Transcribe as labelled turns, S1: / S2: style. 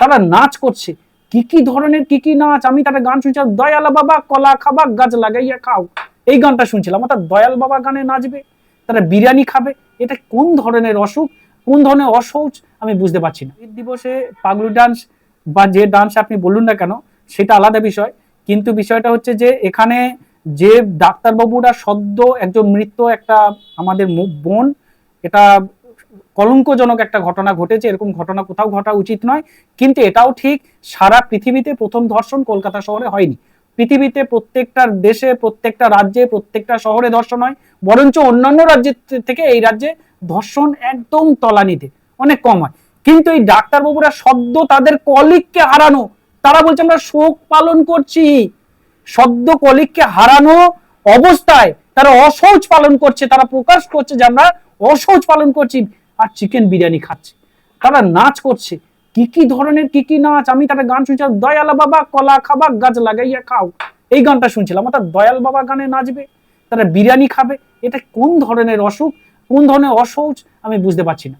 S1: তারা নাচ করছে। কি কি ধরনের, কি কি নাচ? আমি তারা গান শুনছিলাম, দয়াল বাবা, কলা খাবা, গাছ লাগাইয়া খাও। এই গানটা শুনছিলাম। অর্থাৎ দয়াল বাবা গানে নাচবে, তারা বিরিয়ানি খাবে। এটা কোন ধরনের অসুখ, কোন ধরনের অসৌচ আমি বুঝতে পারছি না। ঈদ দিবসে পাগলু ডান্স বা যে ডান্স আপনি বলুন না কেন, সেটা আলাদা বিষয়। কিন্তু বিষয়টা হচ্ছে যে, এখানে যে ডাক্তারবাবুরা সদ্য একজন মৃত একটা আমাদের বোন, এটা কলঙ্কজনক একটা ঘটনা ঘটেছে, এরকম ঘটনা কোথাও ঘটা উচিত নয়। কিন্তু এটাও ঠিক, সারা পৃথিবীতে প্রথম ধর্ষণ কলকাতা শহরে হয়নি। পৃথিবীতে প্রত্যেকটা দেশে, প্রত্যেকটা রাজ্যে, প্রত্যেকটা শহরে ধর্ষণ হয়, বরঞ্চ অন্যান্য রাজ্যের থেকে এই রাজ্যে ধর্ষণ একদম তলানিতে, অনেক কম হয়। কিন্তু এই ডাক্তারবাবুরা সদ্য তাদের কলিগকে হারানো, তারা বলছে আমরা শোক পালন করছি। সদ্য কলিগকে হারানো অবস্থায় তারা অসৌচ পালন করছে, তারা প্রকাশ করছে যে আমরা অসৌচ পালন করছি। আর চিকেন বিরিয়ানি খাচ্ছে। তারা নাচ করছে, কি কি ধরনের কি কি নাচ? আমি তারা গান শুনছিলাম দয়াল বাবা কলা খাবা, গাছ লাগাইয়া খাও। এই গানটা শুনছিলাম, অর্থাৎ দয়াল বাবা গানে নাচবে, তারা বিরিয়ানি খাবে, এটা কোন ধরনের অসুখ, কোন ধরনের অসৌচ আমি বুঝতে পারছি না।